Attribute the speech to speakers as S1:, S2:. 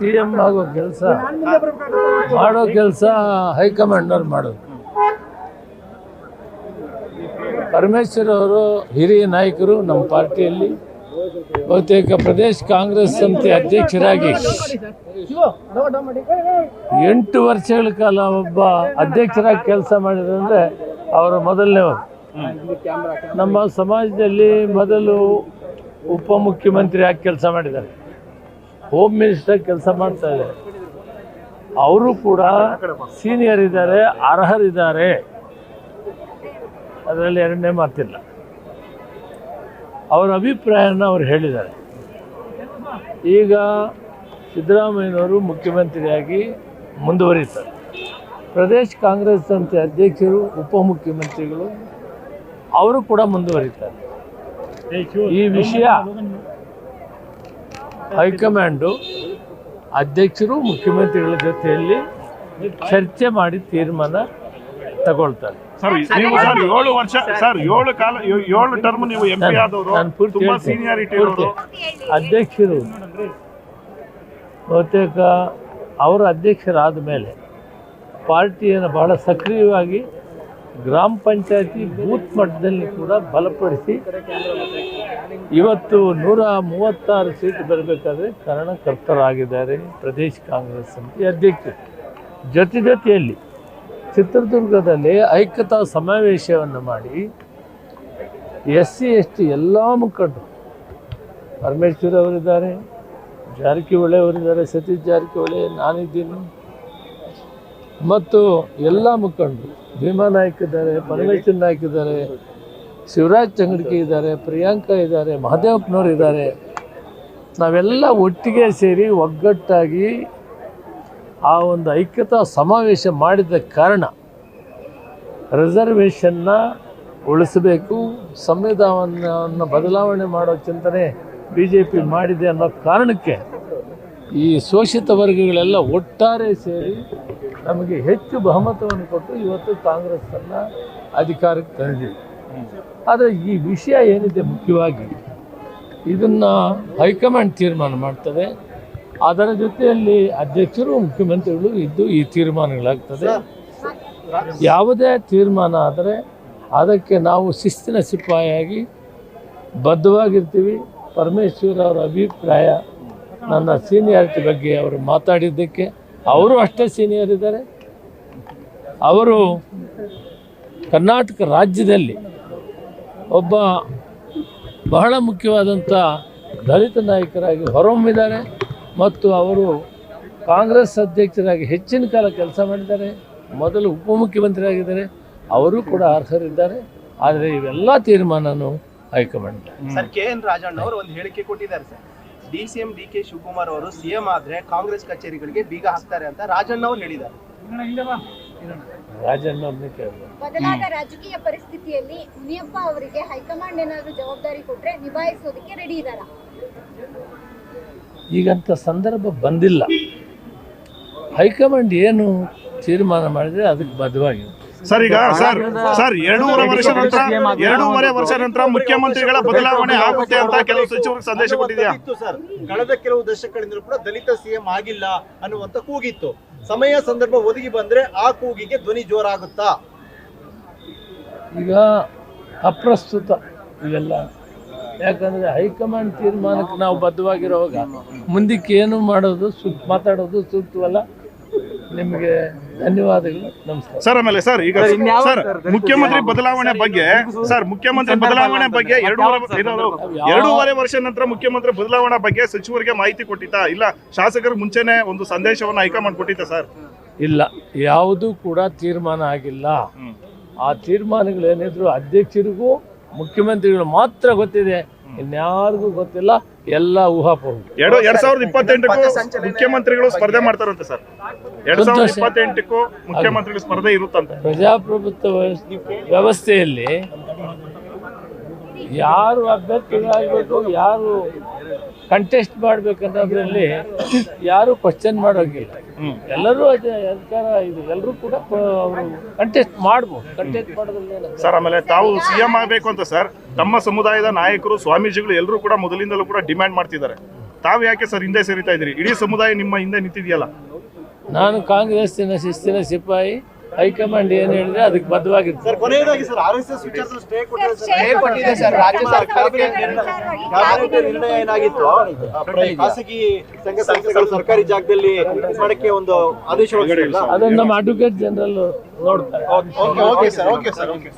S1: C M ಆಗೋ ಕೆಲಸ, ಮಾಡೋ ಕೆಲಸ ಹೈಕಮಾಂಡ್ನವ್ರು ಮಾಡೋದು. ಪರಮೇಶ್ವರ್ ಅವರು ಹಿರಿಯ ನಾಯಕರು ನಮ್ಮ ಪಾರ್ಟಿಯಲ್ಲಿ. ಬಹುತೇಕ ಪ್ರದೇಶ ಕಾಂಗ್ರೆಸ್ ಸಮಿತಿ ಅಧ್ಯಕ್ಷರಾಗಿ. ಎಂಟು ವರ್ಷಗಳ ಕಾಲ ಒಬ್ಬ ಅಧ್ಯಕ್ಷರಾಗಿ ಕೆಲಸ ಮಾಡಿದ್ರೆ ಅವರು ಮೊದಲನೇವರು ನಮ್ಮ ಸಮಾಜದಲ್ಲಿ ಮೊದಲು ಉಪಮುಖ್ಯಮಂತ್ರಿ ಆಗಿ ಕೆಲಸ ಮಾಡಿದ್ದಾರೆ. ಹೋಮ್ ಮಿನಿಸ್ಟರ್ ಕೆಲಸ ಮಾಡ್ತಾ ಇದ್ದಾರೆ ಅವರು ಕೂಡ ಸೀನಿಯರ್ ಇದ್ದಾರೆ, ಅರ್ಹರಿದ್ದಾರೆ. ಅದರಲ್ಲಿ ಎರಡನೇ ಮಾತಿಲ್ಲ. ಅವರ ಅಭಿಪ್ರಾಯನ ಅವ್ರು ಹೇಳಿದ್ದಾರೆ. ಈಗ ಸಿದ್ದರಾಮಯ್ಯನವರು ಮುಖ್ಯಮಂತ್ರಿಯಾಗಿ ಮುಂದುವರಿತಾರೆ ಪ್ರದೇಶ ಕಾಂಗ್ರೆಸ್ ಸಮಿತಿ ಅಧ್ಯಕ್ಷರು, ಉಪಮುಖ್ಯಮಂತ್ರಿಗಳು, ಅವರು ಕೂಡ ಮುಂದುವರಿತಾರೆ ಈ ವಿಷಯ ಹೈಕಮಾಂಡು ಅಧ್ಯಕ್ಷರು ಮುಖ್ಯಮಂತ್ರಿಗಳ ಜೊತೆಯಲ್ಲಿ ಚರ್ಚೆ ಮಾಡಿ ತೀರ್ಮಾನ ತಗೊಳ್ತಾರೆ.
S2: ಸರ್ ನೀವು ಸರ್ ಏಳು ವರ್ಷ ಸರ್ ಏಳು ಕಾಲ ಏ- ಏಳು ಟರ್ಮ್ ನೀವು ಎಂ ಪಿ ಆದವರು
S1: ನಾನು ಪೂರ್ತಿ
S2: ತುಂಬಾ
S1: ಹೇಳ್ತೀನಿ.
S2: ಸೀನಿಯಾರಿಟಿ ಇರೋರು.
S1: ಅಧ್ಯಕ್ಷರು ಬಹುತೇಕ ಅವರು ಅಧ್ಯಕ್ಷರಾದ ಮೇಲೆ ಪಾರ್ಟಿಯನ್ನು ಬಹಳ ಸಕ್ರಿಯವಾಗಿ ಗ್ರಾಮ ಪಂಚಾಯತಿ ಬೂತ್ ಮಟ್ಟದಲ್ಲಿ ಕೂಡ ಬಲಪಡಿಸಿ ಇವತ್ತು ನೂರ ಮೂವತ್ತಾರು ಸೀಟ್ ಬರಬೇಕಾದ್ರೆ ಕಾರಣಕರ್ತರಾಗಿದ್ದಾರೆ ಪ್ರದೇಶ ಕಾಂಗ್ರೆಸ್ ಸಮಿತಿ ಅಧ್ಯಕ್ಷರು. ಜೊತೆ ಜೊತೆಯಲ್ಲಿ ಚಿತ್ರದುರ್ಗದಲ್ಲಿ ಐಕ್ಯತಾ ಸಮಾವೇಶವನ್ನು ಮಾಡಿ ಎಸ್ ಸಿ, ಎಸ್ ಟಿ ಎಲ್ಲ ಮುಖಂಡರು, ಪರಮೇಶ್ವರ್ ಅವರಿದ್ದಾರೆ, ಜಾರಕಿಹೊಳಿ ಅವರಿದ್ದಾರೆ, ಸತೀಶ್ ಜಾರಕಿಹೊಳಿ, ನಾನಿದ್ದೀನಿ. ಮತ್ತು ಎಲ್ಲ ಮುಖಂಡರು, ಭೀಮಾ ನಾಯ್ಕ ಇದ್ದಾರೆ, ಪರಮೇಶ್ವರ್ ನಾಯ್ಕ ಇದ್ದಾರೆ, ಶಿವರಾಜ್ ಚಂಗಡ್ಕಿ ಇದ್ದಾರೆ, ಪ್ರಿಯಾಂಕಾ ಇದ್ದಾರೆ, ಮಹದೇವಪ್ಪನವ್ರು ಇದ್ದಾರೆ. ನಾವೆಲ್ಲ ಒಟ್ಟಿಗೆ ಸೇರಿ ಒಗ್ಗಟ್ಟಾಗಿ ಆ ಒಂದು ಐಕ್ಯತಾ ಸಮಾವೇಶ ಮಾಡಿದ ಕಾರಣ ರಿಸರ್ವೇಷನ್ನ ಉಳಿಸಬೇಕು, ಸಂವಿಧಾನವನ್ನು ಬದಲಾವಣೆ ಮಾಡೋ ಚಿಂತನೆ ಬಿ ಜೆ ಪಿ ಮಾಡಿದೆ ಅನ್ನೋ ಕಾರಣಕ್ಕೆ ಈ ಶೋಷಿತ ವರ್ಗಗಳೆಲ್ಲ ಒಟ್ಟಾರೆ ಸೇರಿ ನಮಗೆ ಹೆಚ್ಚು ಬಹುಮತವನ್ನು ಕೊಟ್ಟು ಇವತ್ತು ಕಾಂಗ್ರೆಸ್ಸನ್ನು ಅಧಿಕಾರಕ್ಕೆ ತಂದಿದೆ ಆದರೆ ಈ ವಿಷಯ ಏನಿದೆ ಮುಖ್ಯವಾಗಿ, ಇದನ್ನು ಹೈಕಮಾಂಡ್ ತೀರ್ಮಾನ ಮಾಡ್ತದೆ. ಅದರ ಜೊತೆಯಲ್ಲಿ ಅಧ್ಯಕ್ಷರು, ಮುಖ್ಯಮಂತ್ರಿಗಳು ಇದ್ದು ಈ ತೀರ್ಮಾನಗಳಾಗ್ತದೆ. ಯಾವುದೇ ತೀರ್ಮಾನ ಆದರೆ ಅದಕ್ಕೆ ನಾವು ಶಿಸ್ತಿನ ಸಿಪಾಯಿಯಾಗಿ ಬದ್ಧವಾಗಿರ್ತೀವಿ. ಪರಮೇಶ್ವರ್ ಅವರ ಅಭಿಪ್ರಾಯ ನನ್ನ ಸೀನಿಯಾರಿಟಿ ಬಗ್ಗೆ ಅವರು ಮಾತಾಡಿದ್ದಕ್ಕೆ ಅವರು ಅಷ್ಟೇ ಸೀನಿಯರ್ ಇದ್ದಾರೆ. ಅವರು ಕರ್ನಾಟಕ ರಾಜ್ಯದಲ್ಲಿ ಒಬ್ಬ ಬಹಳ ಮುಖ್ಯವಾದಂಥ ದಲಿತ ನಾಯಕರಾಗಿ ಹೊರಹೊಮ್ಮಿದ್ದಾರೆ ಮತ್ತು ಅವರು ಕಾಂಗ್ರೆಸ್ ಅಧ್ಯಕ್ಷರಾಗಿ ಹೆಚ್ಚಿನ ಕಾಲ ಕೆಲಸ ಮಾಡಿದ್ದಾರೆ. ಮೊದಲು ಉಪಮುಖ್ಯಮಂತ್ರಿ ಆಗಿದ್ದಾರೆ ಅವರು ಕೂಡ ಅರ್ಹರಿದ್ದಾರೆ. ಆದರೆ ಇವೆಲ್ಲ ತೀರ್ಮಾನನೂ high command
S3: sir, K N Rajanna ಅವರು ಒಂದು ಹೇಳಿಕೆ ಕೊಟ್ಟಿದ್ದಾರೆ sir. D C M D K Shivakumar ಅವರು ಸಿಎಂ ಆದ್ರೆ ಕಾಂಗ್ರೆಸ್ ಕಚೇರಿಗಳಿಗೆ ಬೀಗ ಹಾಕ್ತಾರೆ ಅಂತ ರಾಜಣ್ಣ ಅವರು ಹೇಳಿದ್ದಾರೆ.
S1: ರಾಜಣ್ಣ
S4: ಬದಲಾದ ರಾಜಕೀಯ ಪರಿಸ್ಥಿತಿಯಲ್ಲಿ ಮುನಿಯಪ್ಪ ಅವರಿಗೆ ಹೈಕಮಾಂಡ್ ಏನಾದರೂ ಜವಾಬ್ದಾರಿ ಕೊಟ್ರೆ ನಿಭಾಯಿಸೋದಕ್ಕೆ ರೆಡಿ ಇದಾರ.
S1: ಈಗಂತ ಸಂದರ್ಭ ಬಂದಿಲ್ಲ. ಹೈಕಮಾಂಡ್ ಏನು ತೀರ್ಮಾನ ಮಾಡಿದ್ರೆ ಅದಕ್ಕೆ ಬದ್ಧವಾಗಿದೆ
S2: ಸರ್ ಈಗ ಸರ್ ಸರ್ ಎರಡೂವರೆ ವರ್ಷ ನಂತರ ಎರಡೂವರೆ ವರ್ಷ ನಂತರ ಮುಖ್ಯಮಂತ್ರಿಗಳ ಬದಲಾವಣೆ ಆಗುತ್ತೆ ಅಂತ ಕೆಲವು ಸಚಿವರು ಸಂದೇಶ ಕೊಟ್ಟಿದ್ಯಾ
S5: ಇತ್ತು ಸರ್. ಕಳೆದ ಕೆಲವು ದಶಕಗಳಿಂದಲೂ ಕೂಡ ದಲಿತ ಸಿಎಂ ಆಗಿಲ್ಲ ಅನ್ನುವಂತ ಕೂಗಿತ್ತು. ಸಮಯ ಸಂದರ್ಭ ಒದಗಿ ಬಂದ್ರೆ ಆ ಕೂಗಿಗೆ ಧ್ವನಿ ಜೋರಾಗುತ್ತಾ?
S1: ಈಗ ಅಪ್ರಸ್ತುತ ಇವೆಲ್ಲ. ಯಾಕಂದ್ರೆ ಹೈಕಮಾಂಡ್ ತೀರ್ಮಾನಕ್ಕೆ ನಾವು ಬದ್ಧವಾಗಿರುವಾಗ ಮುಂದಕ್ಕೆ ಏನು ಮಾಡೋದು ಸೂಕ್ತ ಮಾತಾಡೋದು ಸೂಕ್ತವಲ್ಲ ನಿಮಗೆ ಧನ್ಯವಾದಗಳು. ನಮಸ್ಕಾರ.
S2: ಸರ್ ಆಮೇಲೆ ಸರ್ ಈಗ ಸರ್ ಮುಖ್ಯಮಂತ್ರಿ ಬದಲಾವಣೆ ಬಗ್ಗೆ ಸರ್ ಮುಖ್ಯಮಂತ್ರಿ ಬದಲಾವಣೆ ಬಗ್ಗೆ ಎರಡೂವರೆ ಇರೋರು ಎರಡೂವರೆ ವರ್ಷ ನಂತರ ಮುಖ್ಯಮಂತ್ರಿ ಬದಲಾವಣೆ ಬಗ್ಗೆ ಸಚಿವರಿಗೆ ಮಾಹಿತಿ ಕೊಟ್ಟಿದ್ದಾ? ಇಲ್ಲ ಶಾಸಕರು ಮುಂಚೆನೆ ಒಂದು ಸಂದೇಶವನ್ನು ಹೈಕಮಾಂಡ್ ಕೊಟ್ಟಿತ್ತ ಸರ್?
S1: ಇಲ್ಲ ಯಾವುದೂ ಕೂಡ ತೀರ್ಮಾನ ಆಗಿಲ್ಲ. ಆ ತೀರ್ಮಾನಗಳೇನಿದ್ರು ಅಧ್ಯಕ್ಷರಿಗೂ ಮುಖ್ಯಮಂತ್ರಿಗಳು ಮಾತ್ರ ಗೊತ್ತಿದೆ. ಇನ್ಯಾರಿಗೂ ಗೊತ್ತಿಲ್ಲ ಎಲ್ಲ ಊಹಾಪೋಹ.
S2: ಎರಡು ಎರಡ್ ಸಾವಿರದ ಇಪ್ಪತ್ತೆಂಟಕ್ಕೂ ಮುಖ್ಯಮಂತ್ರಿಗಳು ಸ್ಪರ್ಧೆ ಮಾಡ್ತಾರಂತೆ ಸರ್. ಎರಡ್ ಸಾವಿರದ ಇಪ್ಪತ್ತೆಂಟಕ್ಕೂ ಮುಖ್ಯಮಂತ್ರಿಗಳು ಸ್ಪರ್ಧೆ ಇರುತ್ತಂತೆ.
S1: ಪ್ರಜಾಪ್ರಭುತ್ವ ವ್ಯವಸ್ಥೆ- ವ್ಯವಸ್ಥೆಯಲ್ಲಿ ಯಾರು ಅಭ್ಯರ್ಥಿಗಳಾಗಬೇಕು ಯಾರು ಕಂಟೆಸ್ಟ್ ಮಾಡ್ಬೇಕನ್ನೋದ್ರಲ್ಲಿ ಯಾರು ಕ್ವಶನ್ ಮಾಡೋಂಗಿಲ್ಲ. ಎಲ್ಲರೂ ಅಧಿಕಾರ ಇದು. ಎಲ್ಲರೂ ಕೂಡ ಅವರು ಕಂಟೆಸ್ಟ್ ಮಾಡ್ಬೋದು. ಕಂಟೆಸ್ಟ್ ಮಾಡೋದ್ರಲ್ಲಿ
S2: ಸರ್ ಆಮೇಲೆ ತಾವು ಸಿಎಂ ಆಗಬೇಕು ಅಂತ ಸರ್ ತಮ್ಮ ಸಮುದಾಯದ ನಾಯಕರು ಸ್ವಾಮೀಜಿಗಳು ಎಲ್ಲರೂ ಕೂಡ ಮೊದಲಿಂದಲೂ ಕೂಡ ಡಿಮ್ಯಾಂಡ್ ಮಾಡ್ತಿದ್ದಾರೆ. ತಾವು ಯಾಕೆ ಸರ್ ಹಿಂದೆ ಸೇರಿತಾ ಇದ್ರಿ ಇಡೀ ಸಮುದಾಯ ನಿಮ್ಮ ಹಿಂದೆ ನಿಂತಿದೆಯಲ್ಲ?
S1: ನಾನು ಕಾಂಗ್ರೆಸ್ಸಿನ ಶಿಸ್ತಿನ ಸಿಪಾಯಿ ಹೈಕಮಾಂಡ್ ಏನು ಹೇಳಿದ್ರೆ ಅದಕ್ಕೆ ಬದ್ಧವಾಗಿರ್ತಾರೆ
S5: ಸರ್ ಕೊನೆಯದಾಗಿ ಸರ್ ಆರ್ ಎಸ್ ಎಸ್ ವಿಚಾರದಲ್ಲಿ ಸ್ಟೇ ಕೊಟ್ಟಿದೆ
S4: ಸ್ಟೇ
S3: ಕೊಟ್ಟಿದೆ ಸರ್, ರಾಜ್ಯ ಸರ್ಕಾರಕ್ಕೆ
S5: ಕ್ಯಾಬಿನೆಟ್ ನಿರ್ಣಯ ಏನಾಗಿತ್ತು ಖಾಸಗಿ ಸಂಘ ಸಂಸ್ಥೆಗಳು ಸರ್ಕಾರಿ ಜಾಗದಲ್ಲಿ ಮಾಡಕ್ಕೆ ಒಂದು ಆದೇಶ?
S1: ಅದನ್ನು ನಮ್ಮ ಅಡ್ವೊಕೇಟ್ ಜನರಲ್ ನೋಡ್ತಾರೆ
S5: okay okay sir okay sir okay